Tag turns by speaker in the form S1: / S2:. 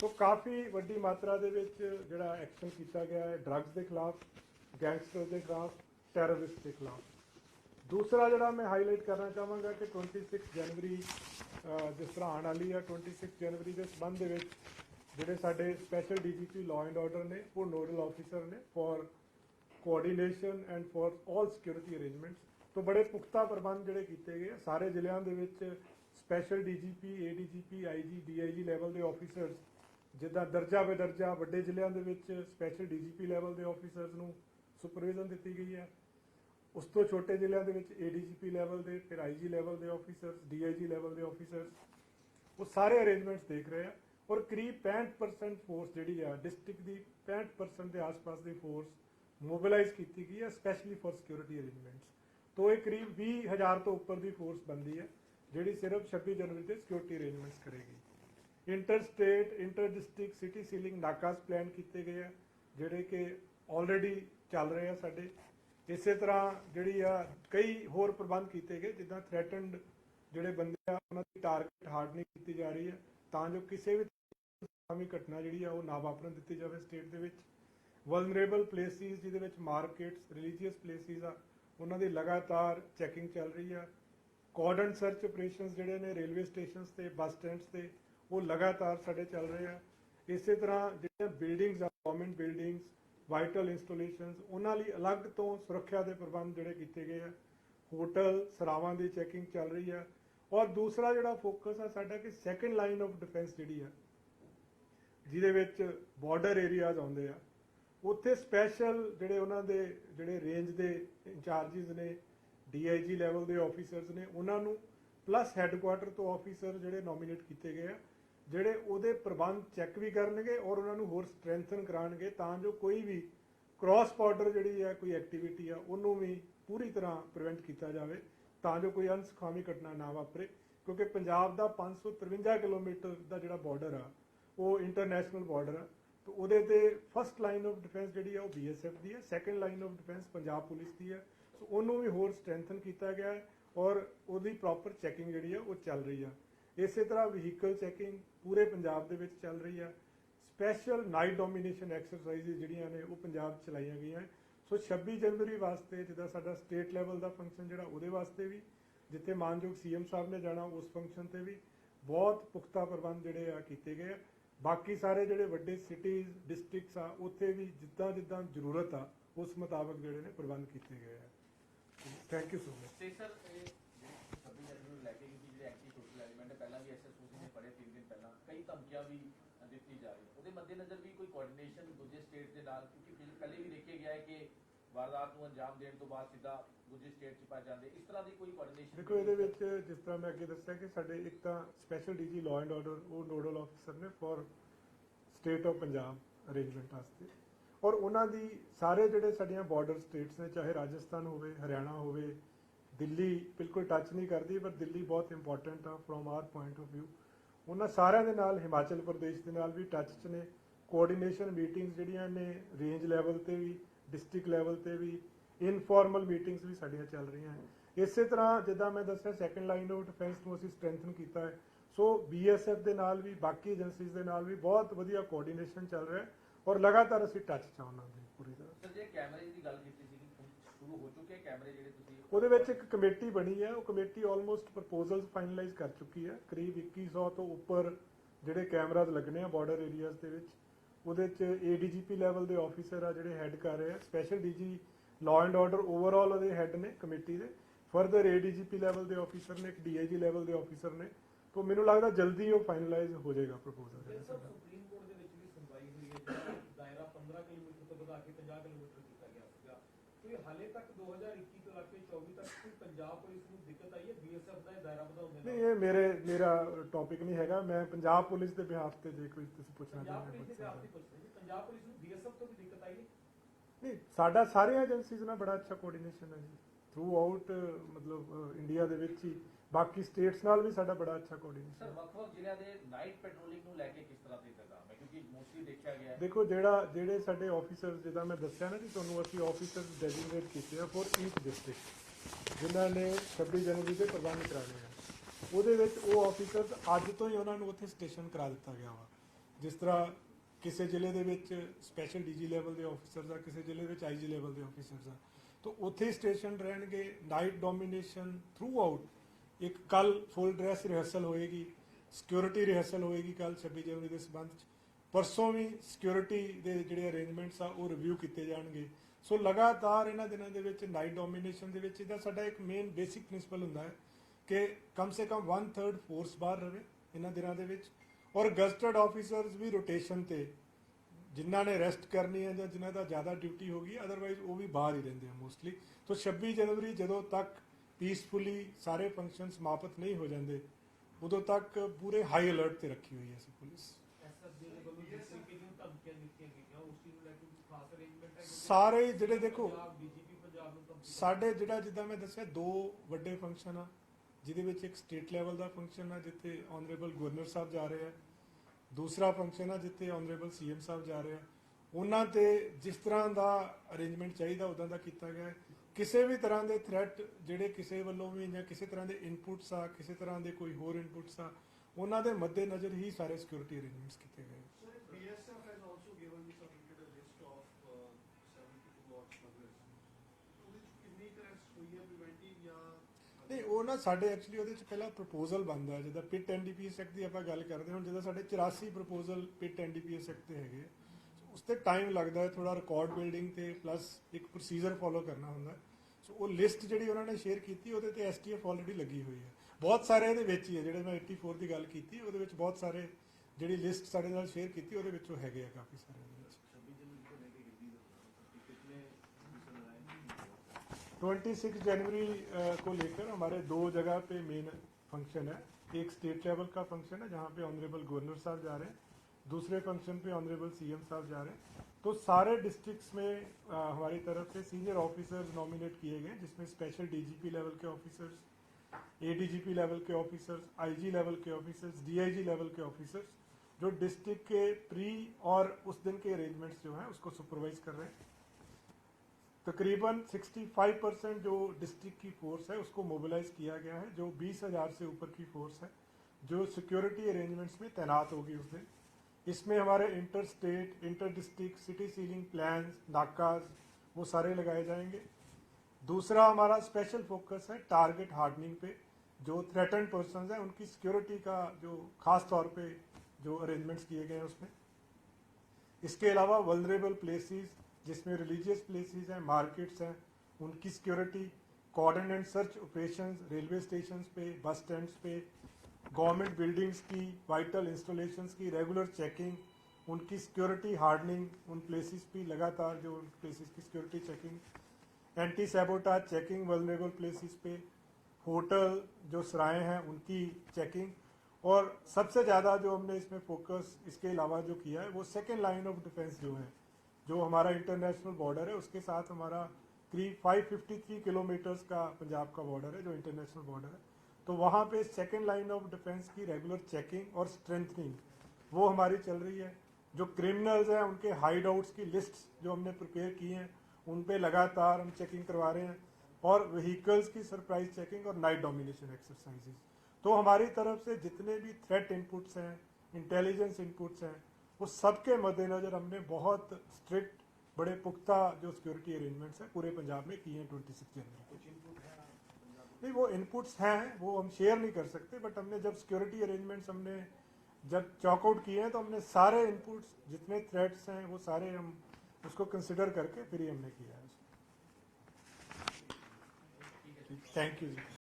S1: ਸੋ ਕਾਫੀ ਵੱਡੀ ਮਾਤਰਾ ਦੇ ਵਿੱਚ ਜਿਹੜਾ ਐਕਸ਼ਨ ਕੀਤਾ ਗਿਆ ਹੈ ਡਰੱਗਸ ਦੇ ਖਿਲਾਫ ਗੈਂਗਸਟਰ ਦੇ ਖਿਲਾਫ ਟੈਰਰਿਸਟ ਦੇ ਖਿਲਾਫ। ਦੂਸਰਾ ਜਿਹੜਾ ਮੈਂ ਹਾਈਲਾਈਟ ਕਰਨਾ ਚਾਹਾਂਗਾ ਕਿ 26 ਜਨਵਰੀ ਅਹ, ਜਿਸ ਤਰ੍ਹਾਂ ਆਉਣ ਵਾਲੀ ਹੈ 26 ਜਨਵਰੀ ਦੇ ਸੰਬੰਧ ਦੇ ਵਿੱਚ ਜਿਹੜੇ ਸਾਡੇ special DGP law and order ਨੇ ਉਹ ਨੋਡਲ ਆਫੀਸਰ ਨੇ for coordination and for all security arrangements ਤੋਂ ਬੜੇ ਪੁਖਤਾ ਪ੍ਰਬੰਧ ਜਿਹੜੇ ਕੀਤੇ ਗਏ ਸਾਰੇ ਜ਼ਿਲ੍ਹਿਆਂ ਦੇ ਵਿੱਚ special DGP ADGP IG DIG level ਦੇ ਆਫੀਸਰਸ ਜਿੱਦਾਂ ਦਰਜਾ ਬਦਰਜਾ ਵੱਡੇ ਜ਼ਿਲ੍ਹਿਆਂ ਦੇ ਵਿੱਚ ਸਪੈਸ਼ਲ ਡੀਜੀਪੀ ਲੈਵਲ ਦੇ ਆਫੀਸਰਸ ਨੂੰ ਸੁਪਰਵਿਜ਼ਨ ਦਿੱਤੀ ਗਈ ਹੈ। ਉਸ ਤੋਂ ਛੋਟੇ ਜ਼ਿਲ੍ਹਿਆਂ ਦੇ ਵਿੱਚ ਏਡੀਜੀਪੀ ਲੈਵਲ ਦੇ, ਫਿਰ ਆਈਜੀ ਲੈਵਲ ਦੇ ਆਫੀਸਰਸ ਡੀਆਈਜੀ ਲੈਵਲ ਦੇ ਆਫੀਸਰਸ ਉਹ ਸਾਰੇ ਅਰੇਂਜਮੈਂਟਸ ਦੇਖ ਰਹੇ ਆ ਔਰ ਕਰੀਬ 65% ਫੋਰਸ ਜਿਹੜੀ ਆ ਡਿਸਟ੍ਰਿਕਟ ਦੀ 65% ਦੇ ਆਸ-ਪਾਸ ਦੀ ਫੋਰਸ ਮੋਬਿਲਾਈਜ਼ ਕੀਤੀ ਗਈ ਹੈ ਸਪੈਸ਼ਲੀ ਫॉर ਸਿਕਿਉਰਿਟੀ ਅਰੇਂਜਮੈਂਟਸ ਤੋਂ ਇਹ ਕਰੀਬ 20000 ਤੋਂ ਉੱਪਰ ਦੀ ਫੋਰਸ ਬੰਦੀ ਹੈ ਜਿਹੜੀ ਸਿਰਫ 26 ਜਨਵਰੀ ਤੇ ਸਿਕਿਉਰਿਟੀ ਅਰੇਂਜਮੈਂਟਸ ਕਰੇਗੀ। Inter state inter district city sealing ਨਾਕਾਸ plan ਕੀਤੇ ਗਏ ਆ, ਜਿਹੜੇ ਕਿ ਆਲਰੇਡੀ ਚੱਲ ਰਹੇ ਆ ਸਾਡੇ। ਇਸੇ ਤਰ੍ਹਾਂ ਜਿਹੜੀ ਆ ਕਈ ਹੋਰ ਪ੍ਰਬੰਧ ਕੀਤੇ ਗਏ, ਜਿੱਦਾਂ ਥ੍ਰੈਟਨਡ ਜਿਹੜੇ ਬੰਦੇ ਆ, ਉਹਨਾਂ ਦੀ ਟਾਰਗੇਟ ਹਾਰਡ ਨਹੀਂ ਕੀਤੀ ਜਾ ਰਹੀ ਹੈ ਤਾਂ ਜੋ ਕਿਸੇ ਵੀ ਸਾਮੀ ਘਟਨਾ ਜਿਹੜੀ ਆ, ਉਹ ਨਾ ਵਾਪਰਨ ਦਿੱਤੀ ਜਾਵੇ ਸਟੇਟ ਦੇ ਵਿੱਚ। ਵਲਨਰੇਬਲ ਪਲੇਸਿਸ ਜਿਹਦੇ ਵਿੱਚ ਮਾਰਕੀਟਸ ਰਿਲੀਜੀਅਸ ਪਲੇਸਿਸ ਆ, ਉਹਨਾਂ ਦੀ ਲਗਾਤਾਰ ਚੈਕਿੰਗ ਚੱਲ ਰਹੀ ਆ। ਕਾਰਡਨ ਸਰਚ ਆਪਰੇਸ਼ਨਸ ਜਿਹੜੇ ਨੇ ਰੇਲਵੇ ਸਟੇਸ਼ਨਸ ਤੇ ਬੱਸ ਸਟੈਂਡਸ ਤੇ ਉਹ ਲਗਾਤਾਰ ਸਾਡੇ ਚੱਲ ਰਹੇ ਆ। ਇਸੇ ਤਰ੍ਹਾਂ ਜਿਹੜੀਆਂ ਬਿਲਡਿੰਗਸ ਆ ਗਵਰਨਮੈਂਟ ਬਿਲਡਿੰਗਸ ਵਾਈਟਲ ਇੰਸਟਾਲੇਸ਼ਨਸ ਉਹਨਾਂ ਲਈ ਅਲੱਗ ਤੋਂ ਸੁਰੱਖਿਆ ਦੇ ਪ੍ਰਬੰਧ ਜਿਹੜੇ ਕੀਤੇ ਗਏ ਆ। ਹੋਟਲ, ਸਰਾਵਾਂ ਦੀ ਚੈਕਿੰਗ ਚੱਲ ਰਹੀ ਆ। ਔਰ ਦੂਸਰਾ ਜਿਹੜਾ ਫੋਕਸ ਆ, ਸਾਡਾ ਕਿ ਸੈਕੰਡ ਲਾਈਨ ਆਫ ਡਿਫੈਂਸ ਜਿਹੜੀ ਆ, ਜਿਹਦੇ ਵਿੱਚ ਬਾਰਡਰ ਏਰੀਆਜ਼ ਆਉਂਦੇ ਆ। ਉੱਥੇ ਸਪੈਸ਼ਲ ਜਿਹੜੇ ਉਹਨਾਂ ਦੇ, ਜਿਹੜੇ ਰੇਂਜ ਦੇ ਇੰਚਾਰਜਿਸ ਨੇ ਡੀਆਈਜੀ ਲੈਵਲ ਦੇ ਆਫੀਸਰਸ ਨੇ, ਉਹਨਾਂ ਨੂੰ ਪਲੱਸ ਹੈੱਡਕੁਆਟਰ ਤੋਂ ਆਫੀਸਰ ਜਿਹੜੇ ਨੋਮੀਨੇਟ ਕੀਤੇ ਗਏ ਆ। ਜਿਹੜੇ ਉਹਦੇ ਪ੍ਰਬੰਧ ਚੈੱਕ ਵੀ ਕਰਨਗੇ ਔਰ ਉਹਨਾਂ ਨੂੰ ਹੋਰ ਸਟਰੈਂਥਨ ਕਰਾਣਗੇ ਤਾਂ ਜੋ ਕੋਈ ਵੀ ਕ੍ਰਾਸ ਬਾਰਡਰ ਜਿਹੜੀ ਹੈ, ਕੋਈ ਐਕਟੀਵਿਟੀ ਆ, ਉਹਨੂੰ ਵੀ ਪੂਰੀ ਤਰ੍ਹਾਂ ਪ੍ਰੀਵੈਂਟ ਕੀਤਾ ਜਾਵੇ ਤਾਂ ਜੋ ਕੋਈ ਅਨਸਖਾਮੀ ਘਟਨਾ ਨਾ ਵਾਪਰੇ। ਕਿਉਂਕਿ ਪੰਜਾਬ ਦਾ 553 ਕਿਲੋਮੀਟਰ ਦਾ ਜਿਹੜਾ ਬਾਰਡਰ ਆ, ਉਹ ਇੰਟਰਨੈਸ਼ਨਲ ਬਾਰਡਰ ਆ, ਤੇ ਉਹਦੇ ਤੇ ਫਰਸਟ ਲਾਈਨ ਆਫ ਡਿਫੈਂਸ ਜਿਹੜੀ ਆ, ਉਹ ਬੀਐਸਐਫ ਦੀ ਹੈ। Second line of defence Punjab police ਦੀ ਹੈ। ਸੋ ਉਹਨੂੰ ਵੀ ਹੋਰ ਸਟਰੈਂਥਨ ਕੀਤਾ ਗਿਆ ਹੈ ਔਰ ਉਹਦੀ ਪ੍ਰੋਪਰ ਚੈਕਿੰਗ ਜਿਹੜੀ ਆ, ਉਹ ਚੱਲ ਰਹੀ ਆ। ਇਸੇ ਤਰ੍ਹਾਂ ਵਹੀਕਲ ਚੈਕਿੰਗ ਪੂਰੇ ਪੰਜਾਬ ਦੇ ਵਿੱਚ ਚੱਲ ਰਹੀ ਆ। ਸਪੈਸ਼ਲ ਨਾਈਟ ਡੋਮੀਨੇਸ਼ਨ ਐਕਸਰਸਾਈਜ਼ ਜਿਹੜੀਆਂ ਨੇ ਉਹ ਪੰਜਾਬ ਚਲਾਈਆਂ ਗਈਆਂ। ਸੋ 26 ਜਨਵਰੀ ਵਾਸਤੇ ਜਿਹਦਾ ਸਾਡਾ ਸਟੇਟ ਲੈਵਲ ਦਾ ਫੰਕਸ਼ਨ ਜਿਹੜਾ ਉਹਦੇ ਵਾਸਤੇ ਵੀ, ਜਿੱਥੇ ਮਾਨਯੋਗ ਸੀਐਮ ਸਾਹਿਬ ਨੇ ਜਾਣਾ ਉਸ ਫੰਕਸ਼ਨ ਤੇ ਵੀ ਬਹੁਤ ਪੁਖਤਾ ਪ੍ਰਬੰਧ ਜਿਹੜੇ ਆ ਕੀਤੇ ਗਏ ਆ। ਬਾਕੀ ਸਾਰੇ ਜਿਹੜੇ ਵੱਡੇ ਸਿਟੀਜ਼ ਡਿਸਟ੍ਰਿਕਟਸ ਆ, ਉੱਥੇ ਵੀ ਜਿੱਦਾਂ ਜਿੱਦਾਂ ਜ਼ਰੂਰਤ ਆ, ਉਸ ਮੁਤਾਬਕ ਜਿਹੜੇ ਨੇ ਪ੍ਰਬੰਧ ਕੀਤੇ ਗਏ ਆ। Thank
S2: you so much sir 26 ਜਨਵਰੀ ਨੂੰ ਲੈ ਕੇ ਜਿਹੜੇ ਐਕਟਿਵ ਐਲੀਮੈਂਟ ਹੈ ਪਹਿਲਾਂ ਵੀ ਐਸਐਸਓਸੀ ਨੇ ਪੜੇ ਤਿੰਨ ਦਿਨ ਪਹਿਲਾਂ ਕਈ ਧਮਕੀਆਂ ਵੀ ਦਿੱਤੀ ਜਾ ਰਹੀ ਉਹਦੇ ਮੱਦੇਨਜ਼ਰ ਵੀ ਕੋਈ ਕੋਆਰਡੀਨੇਸ਼ਨ ਦੂਜੇ ਸਟੇਟ ਦੇ ਨਾਲ ਕਿਉਂਕਿ ਪਹਿ- ਪਹਿਲੇ ਵੀ ਦੇਖਿਆ ਗਿਆ ਹੈ ਕਿ ਵਾਰਦਾਤ ਨੂੰ ਅੰਜਾਮ ਦੇਣ ਤੋਂ ਬਾਅਦ ਸਿੱਧਾ ਦੂਜੇ ਸਟੇਟ 'ਚ ਪਾ ਜਾਂਦੇ। ਇਸ ਤਰ੍ਹਾਂ ਦੀ ਕੋਈ ਕੋਆਰਡੀਨੇਸ਼ਨ
S1: ਦੇਖੋ ਇਹਦੇ ਵਿੱਚ ਜਿਸ ਤਰ੍ਹਾਂ ਮੈਂ ਅੱਗੇ ਦੱਸਿਆ ਕਿ ਸਾਡੇ ਇੱਕ ਤਾਂ special DG law and order ਉਹ ਨੋਡਲ ਆਫੀਸਰ ਨੇ for state of Punjab arrangement ਵਾਸਤੇ। ਔਰ ਉਹਨਾਂ ਦੀ ਸਾਰੇ ਜਿਹੜੇ ਸਾਡੀਆਂ ਬਾਰਡਰ ਸਟੇਟਸ ਨੇ ਚਾਹੇ ਰਾਜਸਥਾਨ ਹੋਵੇ ਹਰਿਆਣਾ ਹੋਵੇ ਦਿੱਲੀ ਬਿਲਕੁਲ ਟੱਚ ਨਹੀਂ ਕਰਦੀ ਪਰ ਦਿੱਲੀ ਬਹੁਤ ਇੰਪੋਰਟੈਂਟ ਆ from our point of View ਉਹਨਾਂ ਸਾਰਿਆਂ ਦੇ ਨਾਲ, ਹਿਮਾਚਲ ਪ੍ਰਦੇਸ਼ ਦੇ ਨਾਲ ਵੀ ਟੱਚ 'ਚ ਨੇ। ਕੋਆਰਡੀਨੇਸ਼ਨ ਮੀਟਿੰਗਸ ਜਿਹੜੀਆਂ ਨੇ ਰੇਂਜ ਲੈਵਲ ਤੇ ਵੀ ਡਿਸਟ੍ਰਿਕਟ ਲੈਵਲ ਤੇ ਵੀ ਇਨਫਾਰਮਲ ਮੀਟਿੰਗਸ ਵੀ ਸਾਡੀਆਂ ਚੱਲ ਰਹੀਆਂ ਇਸੇ ਤਰ੍ਹਾਂ ਜਿੱਦਾਂ ਮੈਂ ਦੱਸਿਆ ਸੈਕੰਡ ਲਾਈਨ ਆਫ ਡਿਫੈਂਸ ਨੂੰ ਅਸੀਂ ਸਟਰੈਂਥਨ ਕੀਤਾ ਹੈ। ਸੋ ਬੀਐਸਐਫ ਦੇ ਨਾਲ ਵੀ, ਬਾਕੀ ਏਜੰਸੀਜ਼ ਦੇ ਨਾਲ ਵੀ ਬਹੁਤ ਵਧੀਆ ਕੋਆਰਡੀਨੇਸ਼ਨ ਚੱਲ ਰਿਹਾ ਔਰ ਲਗਾਤਾਰ ਅਸੀਂ ਟੱਚ 'ਚ ਹਾਂ ਉਹਨਾਂ ਦੇ ਪੂਰੀ ਤਰ੍ਹਾਂ।
S2: ਸਰ, ਜੇ ਕੈਮਰੇ ਦੀ ਗੱਲ ਕੀਤੀ ਸੀ ਸ਼ੁਰੂ ਹੋ ਚੁੱਕੇ ਕੈਮਰੇ ਜਿਹੜੇ
S1: ਉਹਦੇ ਵਿੱਚ ਇੱਕ ਕਮੇਟੀ ਬਣੀ ਹੈ ਉਹ ਕਮੇਟੀ ਆਲਮੋਸਟ ਪ੍ਰਪੋਜ਼ਲਸ ਫਾਈਨਲਾਈਜ਼ ਕਰ ਚੁੱਕੀ ਹੈ। ਕਰੀਬ 2100 ਤੋਂ ਉੱਪਰ ਜਿਹੜੇ ਕੈਮਰਾਜ਼ ਲੱਗਣੇ ਆ ਬਾਰਡਰ ਏਰੀਆਜ਼ ਦੇ ਵਿੱਚ ਉਹਦੇ ਚ ਏਡੀਜੀਪੀ ਲੈਵਲ ਦੇ ਆਫੀਸਰ ਆ ਜਿਹੜੇ ਹੈੱਡ ਕਰ ਰਹੇ ਆ। Special DG law and order overall ਉਹਦੇ ਹੈੱਡ ਨੇ ਕਮੇਟੀ ਦੇ। ਫਰਦਰ ਏਡੀਜੀਪੀ ਲੈਵਲ ਦੇ ਆਫੀਸਰ ਨੇ ਇੱਕ ਡੀਆਈਜੀ ਲੈਵਲ ਦੇ ਆਫੀਸਰ ਨੇ। ਤੋਂ ਮੈਨੂੰ ਲੱਗਦਾ ਜਲਦੀ ਉਹ ਫਾਈਨਲਾਈਜ਼ ਹੋ ਜਾਏਗਾ ਪ੍ਰਪੋਜ਼ਲ
S3: ਸੁਪਰੀਮ ਕੋਰਟ ਦੇ ਵਿੱਚ ਵੀ ਸੁਣਵਾਈ ਹੋਈ ਹੈ ਦਾਇਰਾ 15 ਕਿਲੋਮੀਟਰ ਤੋਂ ਵਧਾ ਕੇ 50 ਕਿਲੋਮੀਟਰ ਕੋਈ ਹਾਲੇ ਤੱਕ 2021 ਤੋਂ ਲੈ ਕੇ 24 ਤੱਕ ਕੋਈ ਪੰਜਾਬ ਪੁਲਿਸ ਨੂੰ ਦਿੱਕਤ ਆਈ ਹੈ? ਬੀਐਸਐਫ ਦਾ ਇਹ ਦਾਇਰਾ ਵਧਾਉਣ ਦੇ
S1: ਨਹੀਂ ਇਹ ਮੇਰੇ ਮੇਰਾ ਟੌਪਿਕ ਨਹੀਂ ਹੈਗਾ। ਮੈਂ ਪੰਜਾਬ ਪੁਲਿਸ ਦੇ ਬਿਹਾਫ ਤੇ ਜੇ ਕੋਈ ਤੁਸੀਂ ਪੁੱਛਣਾ
S3: ਪੰਜਾਬ
S1: ਚਾਹੁੰਦੇ
S3: ਪੁਲਿਸ
S1: ਹੋ
S3: ਦੇ ਆਪ ਦੀ ਪੁੱਛ ਰਹੀ ਜੀ। ਪੰਜਾਬ ਪੁਲਿਸ ਨੂੰ ਬੀਐਸਐਫ ਤੋਂ ਵੀ ਦਿੱਕਤ ਆਈ ਹੈ?
S1: ਨਹੀਂ ਸਾਡਾ ਸਾਰੀਆਂ ਏਜੰਸੀਜ਼ ਨਾਲ ਬੜਾ ਅੱਛਾ ਕੋਆਰਡੀਨੇਸ਼ਨ ਹੈ ਜੀ। ਥਰੂ ਆਊਟ ਮਤਲਬ ਇੰਡੀਆ ਦੇ ਵਿੱਚ ਹੀ ਬਾਕੀ ਸਟੇਟਸ ਨਾਲ ਵੀ ਸਾਡਾ ਬੜਾ ਅੱਛਾ ਕੋਆਰਡੀਨੇਸ਼ਨ
S2: ਸਰ ਵੱਖ-ਵੱਖ ਜ਼ਿਲ੍ਹਿਆਂ ਦੇ ਨਾਈਟ ਪੈਟਰੋਲਿੰਗ ਨੂੰ ਲੈ ਕੇ ਕਿਸ ਤਰ੍ਹਾਂ ਦੇ ਇੰਤਜ਼ਾਮ ਹੈ? ਕਿਉਂਕਿ ਮੋਸਟਲੀ ਦੇਖਿਆ ਗਿਆ ਹੈ।
S1: ਦੇਖੋ ਜਿਹੜਾ ਜਿਹੜੇ ਸਾਡੇ ਆਫੀਸਰਸ ਜਿੱਦਾਂ ਮੈਂ ਦੱਸਿਆ ਨਾ ਜੀ ਤੁਹਾਨੂੰ ਅਸੀਂ ਆਫੀਸਰਸ ਡੈਜ਼ਿਗਨੇਟ ਕੀਤੇ ਆ ਫॉर ਈਚ ਡਿਸਟ੍ਰਿਕਟ ਜਿਨ੍ਹਾਂ ਨੇ 26 ਜਨਵਰੀ ਦੇ ਪ੍ਰਬੰਧ ਕਰਾਣੇ ਆ। ਉਹਦੇ ਵਿੱਚ ਉਹ ਆਫੀਸਰਸ ਅੱਜ ਤੋਂ ਹੀ ਉਹਨਾਂ ਨੂੰ ਉੱਥੇ ਸਟੇਸ਼ਨ ਕਰਾ ਦਿੱਤਾ ਗਿਆ ਵਾ। ਜਿਸ ਤਰ੍ਹਾਂ ਕਿਸੇ ਜ਼ਿਲ੍ਹੇ ਦੇ ਵਿੱਚ ਸਪੈਸ਼ਲ ਡੀਜੀ ਲੈਵਲ ਦੇ ਆਫੀਸਰਸ ਆ ਕਿਸੇ ਜ਼ਿਲ੍ਹੇ ਵਿੱਚ ਆਈਜੀ ਲੈਵਲ ਦੇ ਆਫੀਸਰਸ ਆ। ਤਾਂ ਉੱਥੇ ਸਟੇਸ਼ਨ ਰਹਿਣਗੇ ਨਾਈਟ ਡੋਮੀਨੇਸ਼ਨ ਥਰੂ ਆਊਟ ਇੱਕ ਕੱਲ ਫੁੱਲ ਡਰੈਸ ਰਿਹਰਸਲ ਹੋਏਗੀ ਸਿਕਿਉਰਿਟੀ ਰਿਹਰਸਲ ਹੋਏਗੀ ਕੱਲ 26 ਜਨਵਰੀ ਦੇ ਸੰਬੰਧ ਚ। ਪਰਸੋਂ ਵੀ ਸਿਕਿਉਰਿਟੀ ਦੇ ਜਿਹੜੇ ਅਰੇਂਜਮੈਂਟਸ ਆ, ਉਹ ਰਿਵਿਊ ਕੀਤੇ ਜਾਣਗੇ। ਸੋ ਲਗਾਤਾਰ ਇਹਨਾਂ ਦਿਨਾਂ ਦੇ ਵਿੱਚ ਨਾਈਟ ਡੋਮੀਨੇਸ਼ਨ ਦੇ ਵਿੱਚ ਇਹਦਾ ਸਾਡਾ ਇੱਕ ਮੇਨ ਬੇਸਿਕ ਪ੍ਰਿੰਸੀਪਲ ਹੁੰਦਾ ਹੈ ਕਿ ਕਮ ਸੇ ਕਮ 1/3 ਫੋਰਸ ਬਾਹਰ ਰਹੇ ਇਹਨਾਂ ਦਿਨਾਂ ਦੇ ਵਿੱਚ। ਔਰ ਗਜ਼ਟਡ ਆਫੀਸਰਸ ਵੀ ਰੋਟੇਸ਼ਨ ਤੇ, ਜਿਨ੍ਹਾਂ ਨੇ ਰੈਸਟ ਕਰਨੀ ਹੈ ਜਾਂ ਜਿਨ੍ਹਾਂ ਦਾ ਜ਼ਿਆਦਾ ਡਿਊਟੀ ਹੋਗੀ ਅਦਰਵਾਈਜ਼ ਉਹ ਵੀ ਬਾਹਰ ਹੀ ਰਹਿੰਦੇ ਆ ਮੋਸਟਲੀ ਤੋਂ 26 ਜਨਵਰੀ ਜਦੋਂ ਤੱਕ ਪੀਸਫੁਲੀ ਸਾਰੇ ਫੰਕਸ਼ਨ ਸਮਾਪਤ ਨਹੀਂ ਹੋ ਜਾਂਦੇ, ਉਦੋਂ ਤੱਕ ਪੂਰੇ ਹਾਈ ਅਲਰਟ ਤੇ ਰੱਖੀ ਹੋਈ ਹੈ ਅਸੀਂ ਪੁਲਿਸ। ਸਾਰੇ ਜਿਹੜੇ ਦੇਖੋ, ਸਾਡੇ ਜਿਹੜਾ ਜਿੱਦਾਂ ਮੈਂ ਦੱਸਿਆ, ਦੋ ਵੱਡੇ ਫੰਕਸ਼ਨ ਆ, ਜਿਹਦੇ ਵਿੱਚ ਇੱਕ ਸਟੇਟ ਲੈਵਲ ਦਾ ਫੰਕਸ਼ਨ ਆ, ਜਿੱਥੇ ਆਨਰੇਬਲ ਗਵਰਨਰ ਸਾਹਿਬ ਜਾ ਰਹੇ ਆ। ਦੂਸਰਾ ਫੰਕਸ਼ਨ ਆ, ਜਿੱਥੇ ਆਨਰੇਬਲ ਸੀਐਮ ਸਾਹਿਬ ਜਾ ਰਹੇ ਆ। ਉਹਨਾਂ ਤੇ ਜਿਸ ਤਰ੍ਹਾਂ ਦਾ ਅਰੇਂਜਮੈਂਟ ਚਾਹੀਦਾ, ਉਦਾਂ ਦਾ ਕੀਤਾ ਗਿਆ ਕਿਸੇ ਵੀ ਤਰ੍ਹਾਂ ਦੇ ਥ੍ਰੈਟ ਜਿਹੜੇ ਕਿਸੇ ਵੱਲੋਂ ਵੀ ਜਾਂ ਕਿਸੇ ਤਰ੍ਹਾਂ ਦੇ ਇਨਪੁਟਸ ਆ ਕਿਸੇ ਤਰ੍ਹਾਂ ਦੇ ਕੋਈ ਹੋਰ ਇਨਪੁਟਸ ਆ ਉਹਨਾਂ ਦੇ ਮੱਦੇਨਜ਼ਰ ਹੀ ਸਾਰੇ ਸਿਕਿਉਰਿਟੀ ਅਰੇਂਜਮੈਂਟਸ ਕੀਤੇ ਗਏ।
S4: Sir, BSF has also given me submitted a list of 72 odd smugglers. ਉਹਦੇ ਚ ਕਿੰਨੀ ਕਰੈਕਟਸ ਹੋਈ ਹੈ ਪ੍ਰੀਵੈਂਟਿਵ ਜਾਂ
S1: ਨਹੀਂ ਉਹ ਨਾ ਸਾਡੇ ਐਕਚੁਅਲੀ ਉਹਦੇ ਚ ਪਹਿਲਾਂ ਪ੍ਰਪੋਜ਼ਲ ਬਣਦਾ ਹੈ ਜਿੱਦਾਂ ਪਿਟ ਐਨਡੀਪੀਐਸ ਐਕਟ ਦੀ ਆਪਾਂ ਗੱਲ ਕਰਦੇ ਹਾਂ ਹੁਣ ਜਿੱਦਾਂ ਸਾਡੇ 84 ਪ੍ਰਪੋਜ਼ਲ ਪਿਟ ਐਨਡੀਪੀਐਸ ਐਕਟ ਤੇ ਹੈਗੇ ਉਸ ਤੇ ਟਾਈਮ ਲੱਗਦਾ ਹੈ ਥੋੜਾ ਰਿਕਾਰਡ ਬਿਲਡਿੰਗ ਤੇ ਪਲੱਸ ਇੱਕ ਪ੍ਰੋਸੀਜਰ ਫੋਲੋ ਕਰਨਾ ਹੁੰਦਾ ਹੈ। ਸੋ ਉਹ ਲਿਸਟ ਜਿਹੜੀ ਉਹਨਾਂ ਨੇ ਸ਼ੇਅਰ ਕੀਤੀ ਉਹਦੇ ਤੇ ਐਸਟੀਐਫ ਆਲਰੇਡੀ ਲੱਗੀ ਹੋਈ ਹੈ ਬਹੁਤ ਸਾਰੇ ਇਹਦੇ ਵਿੱਚ ਹੀ ਹੈ ਜਿਹੜੇ ਮੈਂ 84 ਦੀ ਗੱਲ ਕੀਤੀ ਉਹਦੇ ਵਿੱਚ ਬਹੁਤ ਸਾਰੇ ਜਿਹੜੀ ਲਿਸਟ ਸਾਡੇ ਨਾਲ ਸ਼ੇਅਰ ਕੀਤੀ ਉਹਦੇ ਵਿੱਚੋਂ ਹੈਗੇ ਆ ਕਾਫੀ ਸਾਰੇ ਉਹਦੇ ਵਿੱਚ 26 जनवरी अ, को लेकर हमारे दो जगह पे मेन फंक्शन है एक स्टेट लेवल का फंक्शन है जहाँ पे ऑनरेबल गवर्नर साहब जा रहे हैं दूसरे फ़ंक्शन पे ऑनरेबल सीएम साहब जा रहे हैं। तो सारे डिस्ट्रिक्ट्स में अ, हमारी तरफ़ से सीनियर ऑफिसर्स नॉमिनेट किए गए जिसमें स्पेशल डीजीपी लेवल के ऑफिसर्स एडीजीपी लेवल के ऑफिसर्स आईजी लेवल के ऑफिसर्स डीआईजी लेवल के ऑफिसर्स जो डिस्ट्रिक्ट के प्री और उस दिन के अरेंजमेंट्स जो हैं उसको सुपरवाइज कर रहे हैं। तकरीबन 65 परसेंट जो डिस्ट्रिक्ट की फोर्स है उसको मोबिलाइज किया गया है जो 20 हज़ार से ऊपर की फोर्स है जो सिक्योरिटी अरेंजमेंट्स में तैनात होगी उस दिन। इसमें हमारे inter state inter district city sealing plan नाकाज वो सारे लगाए जाएँगे। दूसरा हमारा स्पेशल फोकस है टारगेट हार्डनिंग पे, जो थ्रेटन पर्सन है, उनकी सिक्योरिटी का जो खास तौर पे जो अरेंजमेंट्स किए गए हैं उसमें। इसके अलावा वलरेबल प्लेसेस जिसमें रिलीजियस प्लेसेस हैं मार्केट्स हैं, उनकी security cordon and search operation railway station पे बस स्टैंड पे गवर्नमेंट बिल्डिंग्स की वाइटल इंस्टॉलेशन की रेगुलर चेकिंग उनकी सिक्योरिटी हार्डनिंग उन प्लेसेस पे लगातार जो उन प्लेसेस की security checking anti sabotage checking vulnerable places पे होटल जो सराय हैं, उनकी चेकिंग और सबसे ज़्यादा जो हमने इसमें फोकस इसके अलावा जो किया है, वो सेकेंड लाइन ऑफ़ डिफेंस जो है, जो हमारा इंटरनेशनल बॉर्डर है, उसके साथ हमारा करीब 553 किलोमीटर्स का पंजाब का बॉर्डर है, जो इंटरनेशनल बॉर्डर है। तो वहाँ पे सेकेंड लाइन ऑफ़ डिफेंस की रेगुलर चेकिंग और स्ट्रेंथनिंग वो हमारी चल रही है। जो क्रिमिनल्स हैं, उनके हाइड आउट्स की लिस्ट जो हमने प्रिपेयर की हैं, उन पे लगातार हम चेकिंग करवा रहे हैं। और व्हीकल्स की सरप्राइज़ चेकिंग और नाइट डोमिनेशन एक्सरसाइजेज तो हमारी तरफ़ से जितने भी थ्रेट इनपुट्स हैं इंटेलिजेंस इनपुट्स हैं, वो सबके मद्देनज़र हमने बहुत स्ट्रिक्ट बड़े पुख्ता जो सिक्योरिटी अरेंजमेंट्स हैं, पूरे पंजाब में किए हैं ट्वेंटी सिक्स जनवरी को नहीं, वो इनपुट्स हैं, वो हम शेयर नहीं कर सकते बट हमने जब सिक्योरिटी अरेंजमेंट्स हमने जब चॉकआउट किए हैं तो हमने सारे इनपुट्स जितने थ्रेट्स हैं, वो सारे हम उसको कंसिडर करके फिर हमने किया है। Thank you ji.